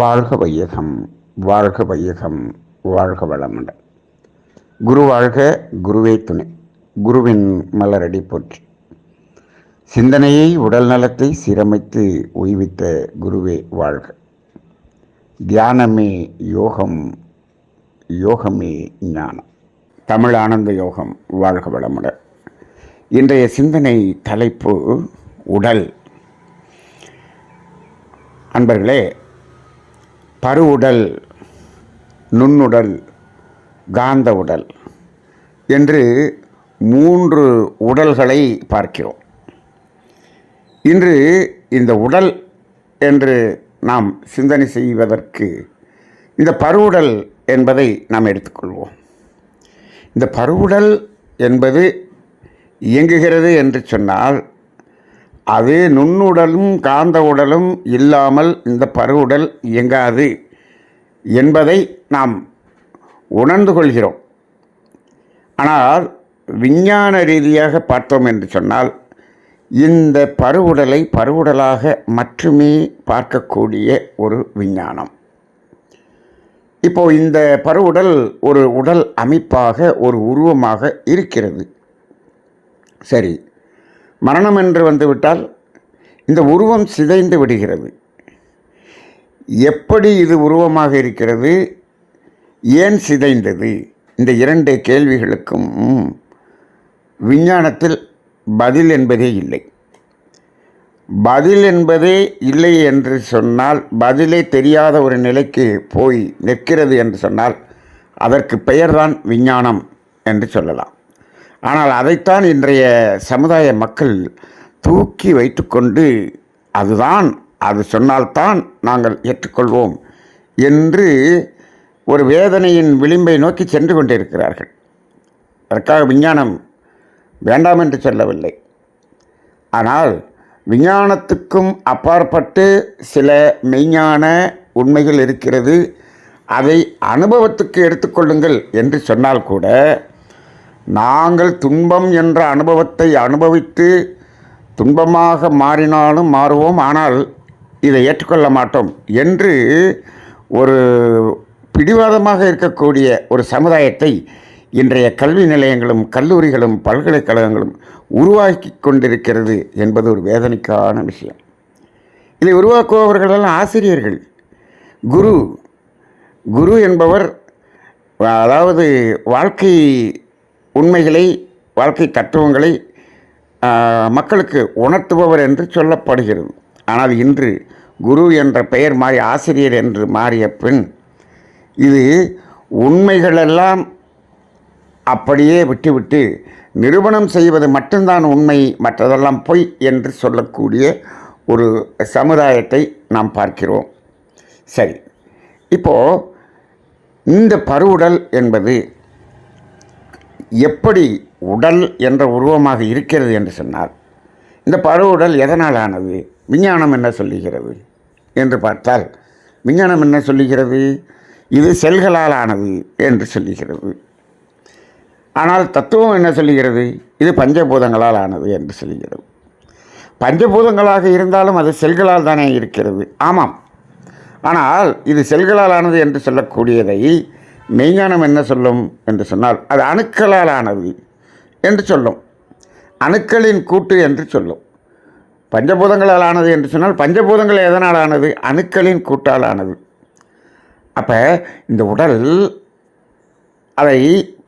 வாழ்க வையகம் வாழ்க வையகம் வாழ்க வளமுடன். குரு வாழ்க குருவே துணை. குருவின் மலரடி போற்றி. சிந்தனையை உடல் நலத்தை சீரமைத்து ஓய்வித்த குருவே வாழ்க. தியானமே யோகம் யோகமே ஞானம். தமிழ் ஆனந்த யோகம் வாழ்க வளமுடன். இன்றைய சிந்தனை தலைப்பு உடல். அன்பர்களே பருவுடல் நுண்ணுடல் காந்த உடல் என்று மூன்று உடல்களை பார்க்கிறோம். இன்று இந்த உடல் என்று நாம் சிந்தனை செய்வதற்கு இந்த பருவுடல் என்பதை நாம் எடுத்துக்கொள்வோம். இந்த பருவுடல் என்பது இயங்குகிறது என்று சொன்னால் அது நுண்ணுடலும் காந்த உடலும் இல்லாமல் இந்த பருவுடல் இயங்காது என்பதை நாம் உணர்ந்து கொள்கிறோம். ஆனால் விஞ்ஞான ரீதியாக பார்த்தோம் என்று சொன்னால் இந்த பருவுடலை பருவுடலாக மட்டுமே பார்க்கக்கூடிய ஒரு விஞ்ஞானம். இப்போ இந்த பருவுடல் ஒரு உடல் அமைப்பாக ஒரு உருவமாக இருக்கிறது. சரி மரணம் என்று வந்துவிட்டால் இந்த உருவம் சிதைந்து விடுகிறது. எப்படி இது உருவமாக இருக்கிறது? ஏன் சிதைந்தது? இந்த இரண்டு கேள்விகளுக்கும் விஞ்ஞானத்தில் பதில் என்பதே இல்லை. பதில் என்பதே இல்லை என்று சொன்னால் பதிலே தெரியாத ஒரு நிலைக்கு போய் நிற்கிறது என்று சொன்னால் அதற்கு பெயர்தான் விஞ்ஞானம் என்று சொல்லலாம். ஆனால் அதைத்தான் இன்றைய சமுதாய மக்கள் தூக்கி வைத்துக்கொண்டு அதுதான் அது சொன்னால்தான் நாங்கள் ஏற்றுக்கொள்வோம் என்று ஒரு வேதனையின் விளிம்பை நோக்கி சென்று கொண்டிருக்கிறார்கள். அதற்காக விஞ்ஞானம் வேண்டாம் என்று சொல்லவில்லை. ஆனால் விஞ்ஞானத்துக்கும் அப்பாற்பட்டு சில மெய்ஞான உண்மைகள் இருக்கிறது. அதை அனுபவத்துக்கு எடுத்துக்கொள்ளுங்கள் என்று சொன்னால் கூட நாங்கள் துன்பம் என்ற அனுபவத்தை அனுபவித்து துன்பமாக மாறினாலும் மாறுவோம். ஆனால் இதை ஏற்றுக்கொள்ள மாட்டோம் என்று ஒரு பிடிவாதமாக இருக்கக்கூடிய ஒரு சமுதாயத்தை இன்றைய கல்வி நிலையங்களும் கல்லூரிகளும் பல்கலைக்கழகங்களும் உருவாக்கி கொண்டிருக்கிறது என்பது ஒரு வேதனைக்கான விஷயம். இதை உருவாக்குபவர்களெல்லாம் ஆசிரியர்கள். குரு குரு என்பவர் அதாவது வாழ்க்கை உண்மைகளை வாழ்க்கை தத்துவங்களை மக்களுக்கு உணர்த்துபவர் என்று சொல்லப்படுகிறது. ஆனால் இன்று குரு என்ற பெயர் மாறி ஆசிரியர் என்று மாறிய பின் இது உண்மைகளெல்லாம் அப்படியே விட்டுவிட்டு நிரூபணம் செய்வது மட்டும்தான் உண்மை மற்றதெல்லாம் பொய் என்று சொல்லக்கூடிய ஒரு சமுதாயத்தை நாம் பார்க்கிறோம். சரி இப்போது இந்த பருவுடல் என்பது எப்படி உடல் என்ற உருவமாக இருக்கிறது என்று சொன்னார். இந்த பருவுடல் எதனால் ஆனது விஞ்ஞானம் என்ன சொல்லுகிறது? என்று பார்த்தால் விஞ்ஞானம் என்ன சொல்லுகிறது? இது செல்களால் ஆனது என்று சொல்லுகிறது. ஆனால் தத்துவம் என்ன சொல்லுகிறது? இது பஞ்சபூதங்களால் ஆனது என்று சொல்லுகிறது. பஞ்சபூதங்களாக இருந்தாலும் அது செல்களால் தானே இருக்கிறது. ஆமாம். ஆனால் இது செல்களால் ஆனது என்று சொல்லக்கூடியதை மெய்ஞானம் என்ன சொல்லும் என்று சொன்னால் அது அணுக்களால் ஆனது என்று சொல்லும். அணுக்களின் கூட்டு என்று சொல்லும். பஞ்சபூதங்களால் ஆனது என்று சொன்னால் பஞ்சபூதங்கள் எதனால் ஆனது அணுக்களின் கூட்டால் ஆனது அப்போ இந்த உடல் அதை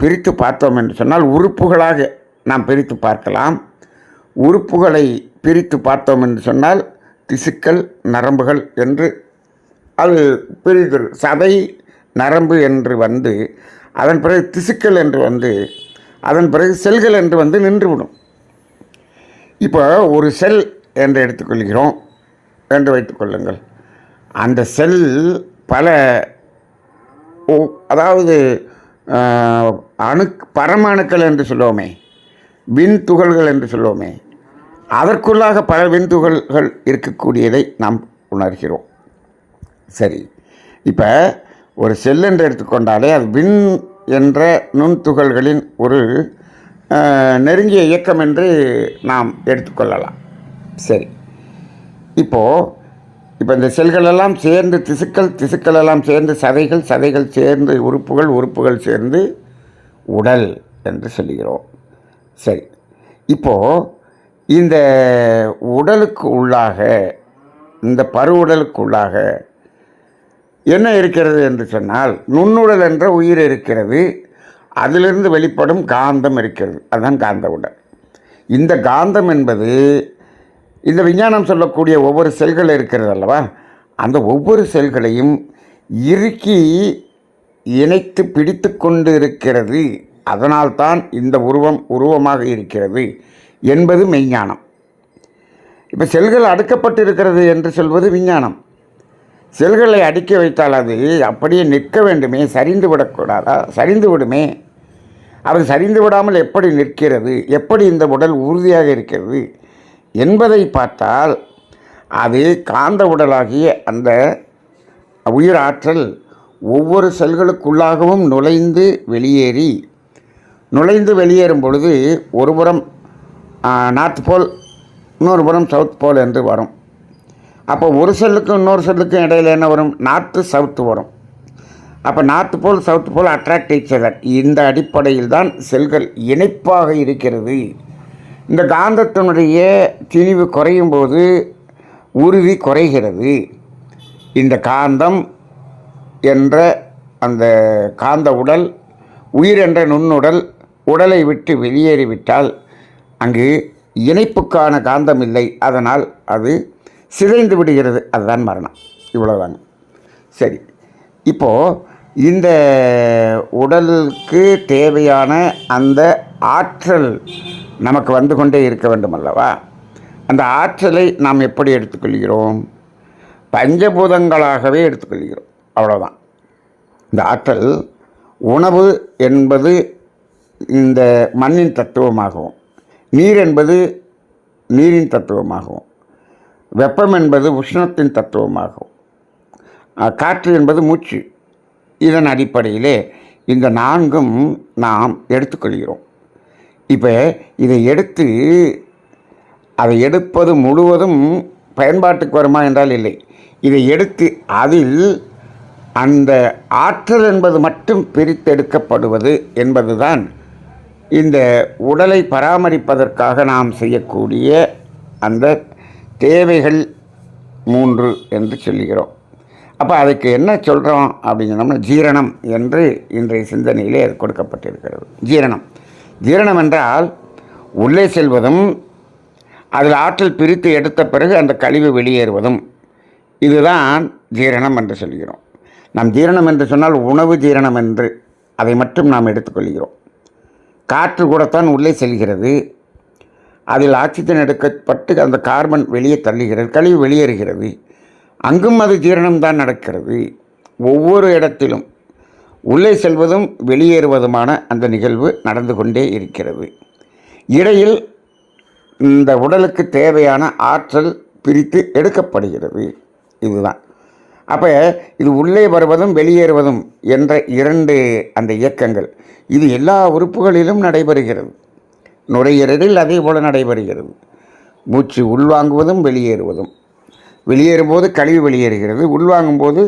பிரித்து பார்த்தோம் என்று சொன்னால் உறுப்புகளாக நாம் பிரித்து பார்க்கலாம். உறுப்புகளை பிரித்து பார்த்தோம் என்று சொன்னால் திசுக்கள் நரம்புகள் என்று அது பிரிதல் சதை நரம்பு என்று வந்து அதன் பிறகு திசுக்கள் என்று வந்து அதன் பிறகு செல்கள் என்று வந்து நின்றுவிடும். இப்போ ஒரு செல் என்று எடுத்துக்கொள்கிறோம் என்று வைத்துக்கொள்ளுங்கள் அந்த செல் பல அதாவது அணு பரமாணுக்கள் என்று சொல்லுவோமே விண் துகள்கள் என்று சொல்லுவோமே அதற்குள்ளாக பல விண்துகள்கள் இருக்கக்கூடியதை நாம் உணர்கிறோம். சரி இப்போ ஒரு செல் என்று எடுத்துக்கொண்டாலே அது விண் என்ற நுண்துகள்களின் ஒரு நெருங்கிய இயக்கம் என்று நாம் எடுத்துக்கொள்ளலாம். சரி. இப்போது இப்போ இந்த செல்களெல்லாம் சேர்ந்து திசுக்கள் திசுக்கள் எல்லாம் சேர்ந்து சதைகள் சதைகள் சேர்ந்து உறுப்புகள் உறுப்புகள் சேர்ந்து உடல் என்று சொல்லுகிறோம். சரி. இப்போது இந்த உடலுக்கு உள்ளாக இந்த பருவுடலுக்கு உள்ளாக என்ன இருக்கிறது என்று சொன்னால் நுண்ணுடல் என்ற உயிர் இருக்கிறது அதிலிருந்து வெளிப்படும் காந்தம் இருக்கிறது. அதுதான் காந்த உடல். இந்த காந்தம் என்பது இந்த விஞ்ஞானம் சொல்லக்கூடிய ஒவ்வொரு செல்கள் இருக்கிறது அல்லவா? அந்த ஒவ்வொரு செல்களையும் இறுக்கி இணைத்து பிடித்து கொண்டு இருக்கிறது அதனால்தான் இந்த உருவம் உருவமாக இருக்கிறது என்பது மெய்ஞானம். இப்போ செல்கள் அடுக்கப்பட்டு இருக்கிறது என்று சொல்வது விஞ்ஞானம். செல்களை அடுக்கி வைத்தால் அது அப்படியே நிற்க வேண்டுமே சரிந்து விடக்கூடாதா? சரிந்து விடுமே. அது சரிந்து விடாமல் எப்படி நிற்கிறது? எப்படி இந்த உடல் உறுதியாக இருக்கிறது? என்பதை பார்த்தால் அது காந்த உடலாகிய அந்த உயிர் ஆற்றல் ஒவ்வொரு செல்களுக்குள்ளாகவும் நுழைந்து வெளியேறி நுழைந்து வெளியேறும் பொழுது ஒரு புறம் நார்த் போல் இன்னொரு புறம் சவுத் போல் என்று வரும். அப்போ ஒரு செல்லுக்கும் இன்னொரு செல்லுக்கும் இடையில என்ன வரும்? நார்த்து சவுத்து வரும். அப்போ north pole south pole attract செய்தல் இந்த அடிப்படையில் தான் செல்கள் இணைப்பாக இருக்கிறது. இந்த காந்தத்தினுடைய திணிவு குறையும் போது உறுதி குறைகிறது. இந்த காந்தம் என்ற அந்த காந்த உடல் உயிர் என்ற நுண்ணுடல் உடலை விட்டு வெளியேறிவிட்டால் அங்கு இணைப்புக்கான காந்தம் இல்லை. அதனால் அது சிதைந்து விடுகிறது. அதுதான் மரணம். இவ்வளோதாங்க சரி. இப்போது இந்த உடலுக்கு தேவையான அந்த ஆற்றல் நமக்கு வந்து கொண்டே இருக்க வேண்டும் அல்லவா? அந்த ஆற்றலை நாம் எப்படி எடுத்துக்கொள்கிறோம்? பஞ்சபூதங்களாகவே எடுத்துக்கொள்கிறோம். அவ்வளோதான் இந்த ஆற்றல் உணவு என்பது இந்த மண்ணின் தத்துவமாகவும் நீர் என்பது நீரின் தத்துவமாகவும் வெப்பம் என்பது உஷ்ணத்தின் தத்துவமாகும். காற்று என்பது மூச்சு. இதன் அடிப்படையிலே இந்த நான்கும் நாம் எடுத்துக்கொள்கிறோம். இப்போ இதை எடுத்து அதை எடுப்பது முழுவதும் பயன்பாட்டுக்கு வருமா என்றால் இல்லை. இதை எடுத்து அதில் அந்த ஆற்றல் என்பது மட்டும் பிரித்தெடுக்கப்படுவது என்பதுதான் இந்த உடலை பராமரிப்பதற்காக நாம் செய்யக்கூடிய அந்த தேவைகள் மூன்று என்று சொல்லுகிறோம். அப்போ அதுக்கு என்ன சொல்கிறோம் அப்படின்னு சொன்னோம்னா ஜீரணம் என்று இன்றைய சிந்தனையிலே அது கொடுக்கப்பட்டிருக்கிறது. ஜீரணம். ஜீரணம் என்றால் உள்ளே செல்வதும் அதில் ஆற்றல் பிரித்து எடுத்த பிறகு அந்த கழிவு வெளியேறுவதும். இதுதான் ஜீரணம் என்று சொல்கிறோம். நாம் ஜீரணம் என்று சொன்னால் உணவு ஜீரணம் என்று அதை மட்டும் நாம் எடுத்துக்கொள்கிறோம். காற்று கூடத்தான் உள்ளே செல்கிறது. அதில் ஆக்சிஜன் எடுக்கப்பட்டு அந்த கார்பன் வெளியே தள்ளுகிறது கழிவு வெளியேறுகிறது. அங்கும் அது ஜீரணம்தான் நடக்கிறது. ஒவ்வொரு இடத்திலும் உள்ளே செல்வதும் வெளியேறுவதுமான அந்த நிகழ்வு நடந்து கொண்டே இருக்கிறது. இடையில் இந்த உடலுக்கு தேவையான ஆற்றல் பிரித்து எடுக்கப்படுகிறது. இதுதான். அப்போ இது உள்ளே வருவதும் வெளியேறுவதும் என்ற இரண்டு அந்த இயக்கங்கள். இது எல்லா உறுப்புகளிலும் நடைபெறுகிறது. நுரையீரலில் அதே போல் நடைபெறுகிறது. மூச்சு உள்வாங்குவதும் வெளியேறுவதும். வெளியேறும்போது கழிவு வெளியேறுகிறது. உள்வாங்கும்போது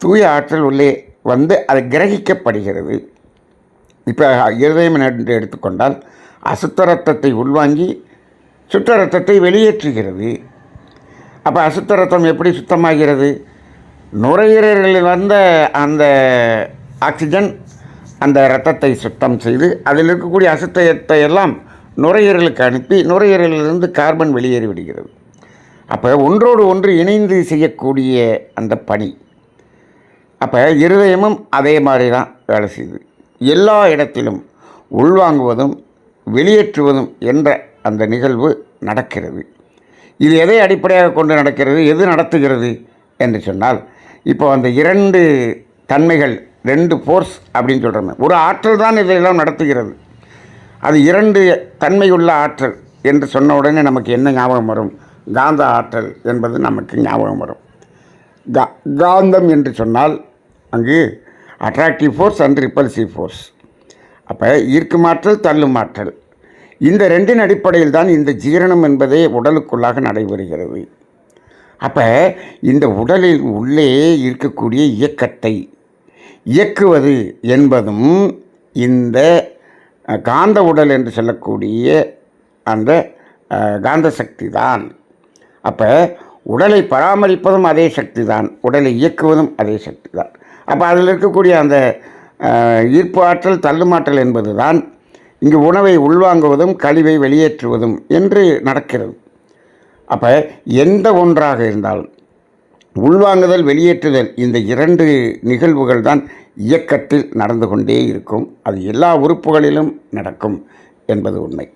தூய ஆற்றல் உள்ளே வந்து அது கிரகிக்கப்படுகிறது. இப்போ இருதயம் என்று எடுத்துக்கொண்டால் அசுத்த ரத்தத்தை உள்வாங்கி சுத்த ரத்தத்தை வெளியேற்றுகிறது. அப்போ அசுத்த ரத்தம் எப்படி சுத்தமாகிறது? நுரையீரலில் வந்த அந்த ஆக்சிஜன் அந்த இரத்தத்தை சுத்தம் செய்து அதில் இருக்கக்கூடிய அசுத்தத்தை எல்லாம் நுரையீரலுக்கு அனுப்பி நுரையீரலிலிருந்து கார்பன் வெளியேறி விடுகிறது. அப்போ ஒன்றோடு ஒன்று இணைந்து செய்யக்கூடிய அந்த பணி. அப்போ இருதயமும் அதே மாதிரி தான் வேலை செய்யுது. எல்லா இடத்திலும் உள்வாங்குவதும் வெளியேற்றுவதும் என்ற அந்த நிகழ்வு நடக்கிறது. இது எதை அடிப்படையாக கொண்டு நடக்கிறது? எது நடத்துகிறது? என்று சொன்னால் இப்போ அந்த இரண்டு தன்மைகள் ரெண்டு ஃபோர்ஸ் அப்படின்னு சொல்கிறோமே ஒரு ஆற்றல் தான் இதையெல்லாம் நடத்துகிறது. அது இரண்டு தன்மையுள்ள ஆற்றல் என்று சொன்ன உடனே நமக்கு என்ன ஞாபகம் வரும்? காந்த ஆற்றல் என்பது நமக்கு ஞாபகம் வரும். கா காந்தம் என்று சொன்னால் அங்கு attractive force and repulsive force அப்போ ஈர்க்கும் ஆற்றல் தள்ளும் ஆற்றல். இந்த ரெண்டின் அடிப்படையில் தான் இந்த ஜீரணம் என்பதே உடலுக்குள்ளாக நடைபெறுகிறது. அப்போ இந்த உடலில் உள்ளே இருக்கக்கூடிய இயக்கத்தை இயக்குவது என்பதும் இந்த காந்த உடல் என்று சொல்லக்கூடிய அந்த காந்த சக்தி தான் அப்போ உடலை பராமரிப்பதும் அதே சக்தி தான் உடலை இயக்குவதும் அதே சக்தி தான் அப்போ அதில் இருக்கக்கூடிய அந்த ஈர்ப்பு ஆற்றல் தள்ளுமாற்றல் என்பது தான் இங்கு உணவை உள்வாங்குவதும் கழிவை வெளியேற்றுவதும் என்று நடக்கிறது. அப்போ எந்த ஒன்றாக இருந்தாலும் உள்வாங்குதல் வெளியேற்றுதல் இந்த இரண்டு நிகழ்வுகள் தான் இயக்கத்தில் நடந்து கொண்டே இருக்கும். அது எல்லா உறுப்புகளிலும் நடக்கும் என்பது உண்மை.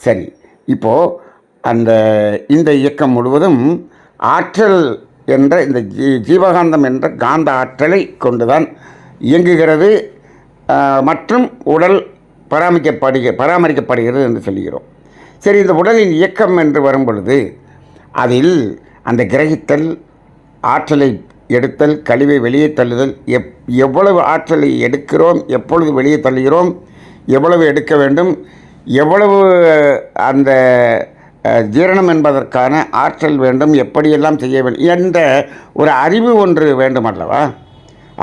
சரி இப்போது அந்த இந்த இயக்கம் முழுவதும் ஆற்றல் என்ற இந்த ஜீ ஜீவகாந்தம் என்ற காந்த ஆற்றலை கொண்டுதான் இயங்குகிறது மற்றும் உடல் பராமரிக்கப்படுக பராமரிக்கப்படுகிறது என்று சொல்கிறோம் சரி இந்த உடலின் இயக்கம் என்று வரும் பொழுது அதில் அந்த கிரகித்தல் ஆற்றலை எடுத்தல் கழிவை வெளியே தள்ளுதல் எப் எவ்வளவு ஆற்றலை எடுக்கிறோம் எப்பொழுது வெளியே தள்ளுகிறோம் எவ்வளவு எடுக்க வேண்டும் எவ்வளவு அந்த ஜீரணம் என்பதற்கான ஆற்றல் வேண்டும் எப்படியெல்லாம் செய்ய வேண்டும் என்ற ஒரு அறிவு ஒன்று வேண்டும் அல்லவா?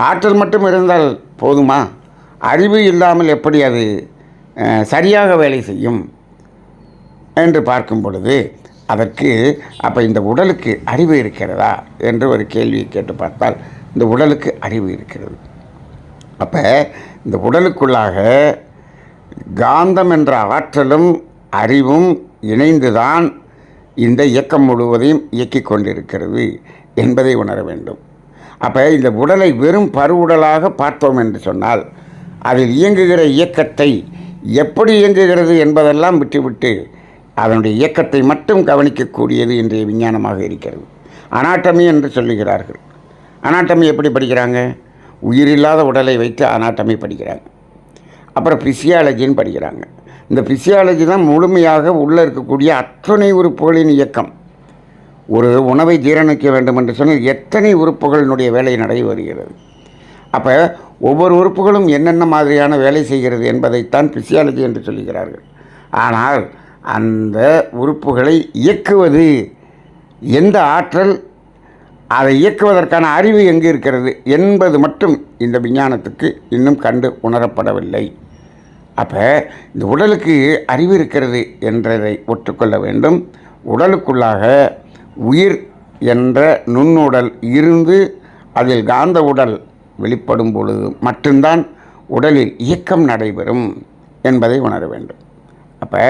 ஆற்றல் மட்டும் இருந்தால் போதுமா? அறிவு இல்லாமல் எப்படி அது சரியாக வேலை செய்யும்? என்று பார்க்கும் பொழுது அதற்கு அப்போ இந்த உடலுக்கு அறிவு இருக்கிறதா என்று ஒரு கேள்வியை கேட்டு பார்த்தால் இந்த உடலுக்கு அறிவு இருக்கிறது. அப்போ இந்த உடலுக்குள்ளாக காந்தம் என்ற ஆற்றலும் அறிவும் இணைந்துதான் இந்த இயக்கம் முழுவதையும் இயக்கிக் கொண்டிருக்கிறது என்பதை உணர வேண்டும். அப்போ இந்த உடலை வெறும் பருவுடலாக பார்த்தோம் என்று சொன்னால் அதில் இயங்குகிற இயக்கத்தை எப்படி இயங்குகிறது என்பதெல்லாம் விட்டுவிட்டு அதனுடைய இயக்கத்தை மட்டும் கவனிக்கக்கூடியது இன்றைய விஞ்ஞானமாக இருக்கிறது. அனாட்டமி என்று சொல்லுகிறார்கள். அனாட்டமி எப்படி படிக்கிறாங்க? உயிரில்லாத உடலை வைத்து அனாட்டமி படிக்கிறாங்க. அப்புறம் ஃபிசியாலஜின்னு படிக்கிறாங்க. இந்த ஃபிசியாலஜி தான் முழுமையாக உள்ளே இருக்கக்கூடிய அத்தனை உறுப்புகளின் இயக்கம். ஒரு உணவை ஜீரணிக்க வேண்டும் என்று சொன்னால் எத்தனை உறுப்புகளினுடைய வேலை நடை வருகிறது? அப்போ ஒவ்வொரு உறுப்புகளும் என்னென்ன மாதிரியான வேலை செய்கிறது என்பதைத்தான் ஃபிசியாலஜி என்று சொல்லுகிறார்கள். ஆனால் அந்த உறுப்புகளை இயக்குவது. எந்த ஆற்றல்? அதை இயக்குவதற்கான அறிவு எங்கே இருக்கிறது? என்பது மட்டும் இந்த விஞ்ஞானத்துக்கு இன்னும் கண்டு உணரப்படவில்லை. அப்போ இந்த உடலுக்கு அறிவு இருக்கிறது என்றதை ஒற்றுக்கொள்ள வேண்டும். உடலுக்குள்ளாக உயிர் என்ற நுண்ணுடல் இருந்து அதில் காந்த உடல் வெளிப்படும் பொழுது மட்டும்தான் உடலில் இயக்கம் நடைபெறும் என்பதை உணர வேண்டும். அப்போ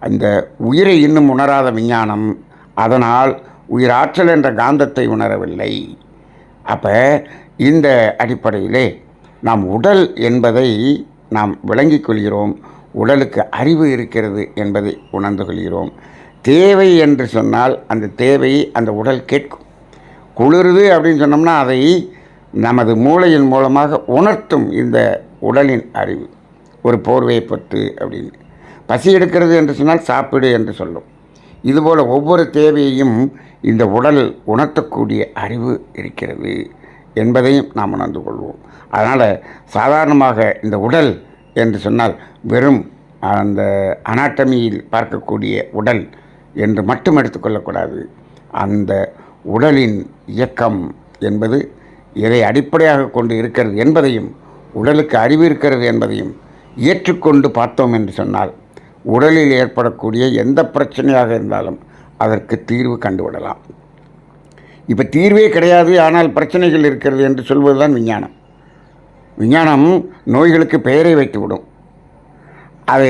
அந்த உயிரை இன்னும் உணராத விஞ்ஞானம் அதனால் உயிராற்றல் என்ற காந்தத்தை உணரவில்லை. அப்போ இந்த அடிப்படையிலே நாம் உடல் என்பதை நாம் விளங்கிக் கொள்கிறோம். உடலுக்கு அறிவு இருக்கிறது என்பதை உணர்ந்து கொள்கிறோம். தேவை என்று சொன்னால் அந்த தேவையை அந்த உடல் கேட்கும். குளிருது அப்படின்னு சொன்னோம்னா அதை நமது மூளையின் மூலமாக உணர்த்தும் இந்த உடலின் அறிவு. ஒரு போர்வையை பற்று அப்படின்னு. பசி எடுக்கிறது என்று சொன்னால் சாப்பிடு என்று சொல்லும். இதுபோல் ஒவ்வொரு தேவையையும் இந்த உடல் உணர்த்தக்கூடிய அறிவு இருக்கிறது என்பதையும் நாம் உணர்ந்து கொள்வோம். அதனால் சாதாரணமாக இந்த உடல் என்று சொன்னால் வெறும் அந்த அனாட்டமியில் பார்க்கக்கூடிய உடல் என்று மட்டும் எடுத்துக்கொள்ளக்கூடாது அந்த உடலின் இயக்கம் என்பது எதை அடிப்படையாக கொண்டு இருக்கிறது என்பதையும் உடலுக்கு அறிவு இருக்கிறது என்பதையும் ஏற்றுக்கொண்டு பார்த்தோம் என்று சொன்னால் உடலில் ஏற்படக்கூடிய எந்த பிரச்சனையாக இருந்தாலும் அதற்கு தீர்வு கண்டுவிடலாம். இப்போ தீர்வே கிடையாது ஆனால் பிரச்சனைகள் இருக்கிறது என்று சொல்வதுதான் விஞ்ஞானம். விஞ்ஞானம் நோய்களுக்கு பெயரை வைத்துவிடும். அது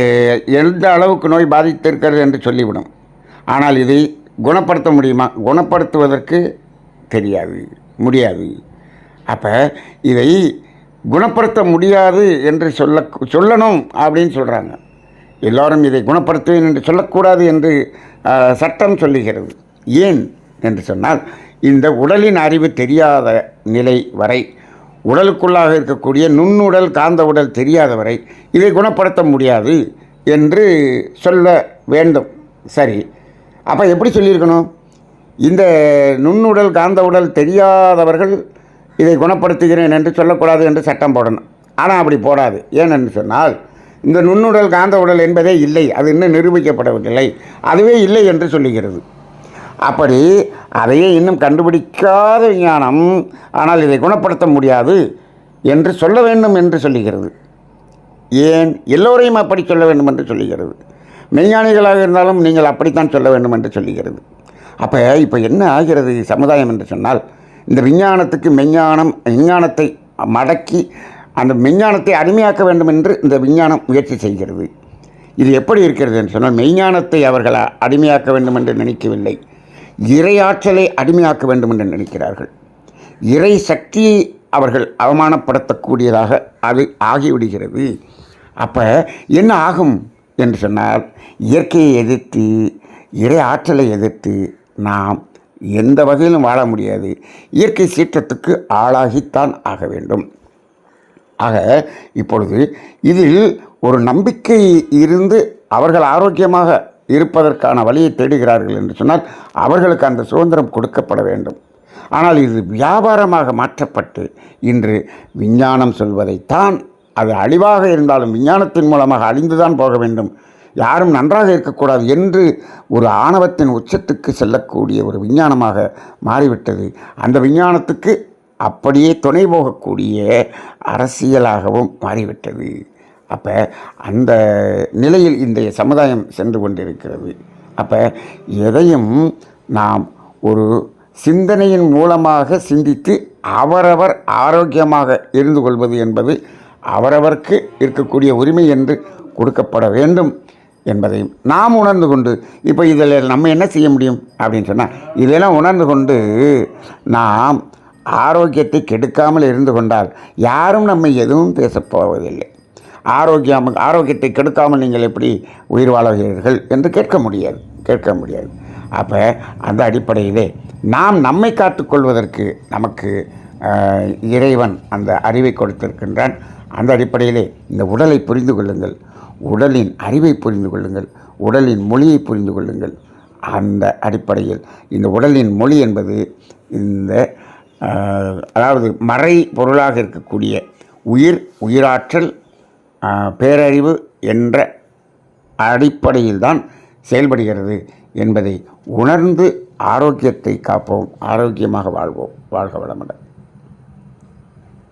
எந்த அளவுக்கு நோய் பாதித்திருக்கிறது என்று சொல்லிவிடும். ஆனால் இதை குணப்படுத்த முடியுமா? குணப்படுத்துவதற்கு தெரியாது முடியாது. அப்போ இதை குணப்படுத்த முடியாது என்று சொல்ல சொல்லணும் அப்படின்னு சொல்கிறாங்க எல்லோரும் இதை குணப்படுத்துவேன் என்று சொல்லக்கூடாது என்று சட்டம் சொல்லுகிறது. ஏன் என்று சொன்னால் இந்த உடலின் அறிவு தெரியாத நிலை வரை உடலுக்குள்ளாக இருக்கக்கூடிய நுண்ணுடல் காந்த உடல் தெரியாத வரை இதை குணப்படுத்த முடியாது என்று சொல்ல வேண்டும். சரி. அப்போ எப்படி சொல்லியிருக்கணும்? இந்த நுண்ணுடல் காந்த உடல் தெரியாதவர்கள் இதை குணப்படுத்துகிறேன் என்று சொல்லக்கூடாது என்று சட்டம் போடணும். ஆனால் அப்படி போடாது. ஏனென்று சொன்னால் இந்த நுண்ணுடல் காந்த உடல் என்பதே இல்லை அது இன்னும் நிரூபிக்கப்படவில்லை. அதுவே இல்லை என்று சொல்லுகிறது. அப்படி அதையே இன்னும் கண்டுபிடிக்காத விஞ்ஞானம் ஆனால் இதை குணப்படுத்த முடியாது என்று சொல்ல வேண்டும் என்று சொல்லுகிறது. ஏன்? எல்லோரையும் அப்படி சொல்ல வேண்டும் என்று சொல்லுகிறது. மெய்ஞானிகளாக இருந்தாலும் நீங்கள் அப்படித்தான் சொல்ல வேண்டும் என்று சொல்லுகிறது. அப்போ இப்போ என்ன ஆகிறது சமுதாயம் என்று சொன்னால் இந்த விஞ்ஞானத்துக்கு மெஞ்ஞானம் விஞ்ஞானத்தை மடக்கி அந்த மெஞ்ஞானத்தை அடிமையாக்க வேண்டும் என்று இந்த விஞ்ஞானம் முயற்சி செய்கிறது. இது எப்படி இருக்கிறது என்று சொன்னால் மெய்ஞானத்தை அவர்கள் அடிமையாக்க வேண்டும் என்று நினைக்கவில்லை. இறையாற்றலை அடிமையாக்க வேண்டும் என்று நினைக்கிறார்கள். இறை சக்தியை அவர்கள் அவமானப்படுத்தக்கூடியதாக அது ஆகிவிடுகிறது. அப்போ என்ன ஆகும் என்று சொன்னால் இயற்கையை எதிர்த்து இறை ஆற்றலை எதிர்த்து நாம் எந்த வகையிலும் வாழ முடியாது. இயற்கை சீற்றத்துக்கு ஆளாகித்தான் ஆக வேண்டும். ஆக இப்பொழுது இதில் ஒரு நம்பிக்கை இருந்து அவர்கள் ஆரோக்கியமாக இருப்பதற்கான வழியை தேடுகிறார்கள் என்று சொன்னால் அவர்களுக்கு அந்த சுதந்திரம் கொடுக்கப்பட வேண்டும். ஆனால் இது வியாபாரமாக மாற்றப்பட்டு இன்று விஞ்ஞானம் சொல்வதைத்தான் அது அழிவாக இருந்தாலும் விஞ்ஞானத்தின் மூலமாக அழிந்துதான் போக வேண்டும். யாரும் நன்றாக இருக்கக்கூடாது என்று ஒரு ஆணவத்தின் உச்சத்துக்கு செல்லக்கூடிய ஒரு விஞ்ஞானமாக மாறிவிட்டது. அந்த விஞ்ஞானத்துக்கு அப்படியே துணை போகக்கூடிய அரசியலாகவும் மாறிவிட்டது. அப்போ அந்த நிலையில் இன்றைய சமுதாயம் சென்று கொண்டிருக்கிறது. அப்போ எதையும் நாம் ஒரு சிந்தனையின் மூலமாக சிந்தித்து அவரவர் ஆரோக்கியமாக இருந்து கொள்வது என்பது அவரவருக்கு இருக்கக்கூடிய உரிமை என்று கொடுக்கப்பட வேண்டும் என்பதையும் நாம் உணர்ந்து கொண்டு இப்போ இதில் நம்ம என்ன செய்ய முடியும்? அப்படின்னு சொன்னால் இதெல்லாம் உணர்ந்து கொண்டு நாம் ஆரோக்கியத்தை கெடுக்காமல் இருந்து கொண்டால் யாரும் நம்மை எதுவும் பேசப் போவதில்லை. ஆரோக்கியம் ஆரோக்கியத்தை கெடுக்காமல் நீங்கள் எப்படி உயிர் வாழுகிறீர்கள் என்று கேட்க முடியாது கேட்க முடியாது. அப்போ அந்த அடிப்படையிலே நாம் நம்மை காத்துக்கொள்வதற்கு நமக்கு இறைவன் அந்த அறிவை கொடுத்திருக்கின்றான். அந்த அடிப்படையிலே இந்த உடலை புரிந்து கொள்ளுங்கள். உடலின் அறிவை புரிந்து கொள்ளுங்கள். உடலின் மொழியை புரிந்து கொள்ளுங்கள். அந்த அடிப்படையில் இந்த உடலின் மொழி என்பது இந்த அதாவது மறை பொருளாக இருக்கக்கூடிய உயிர் உயிராற்றல் பேரறிவு என்ற அடிப்படையில் தான் செயல்படுகிறது என்பதை உணர்ந்து ஆரோக்கியத்தை காப்போம் ஆரோக்கியமாக வாழ்வோம். வாழ்க வளமுடன்.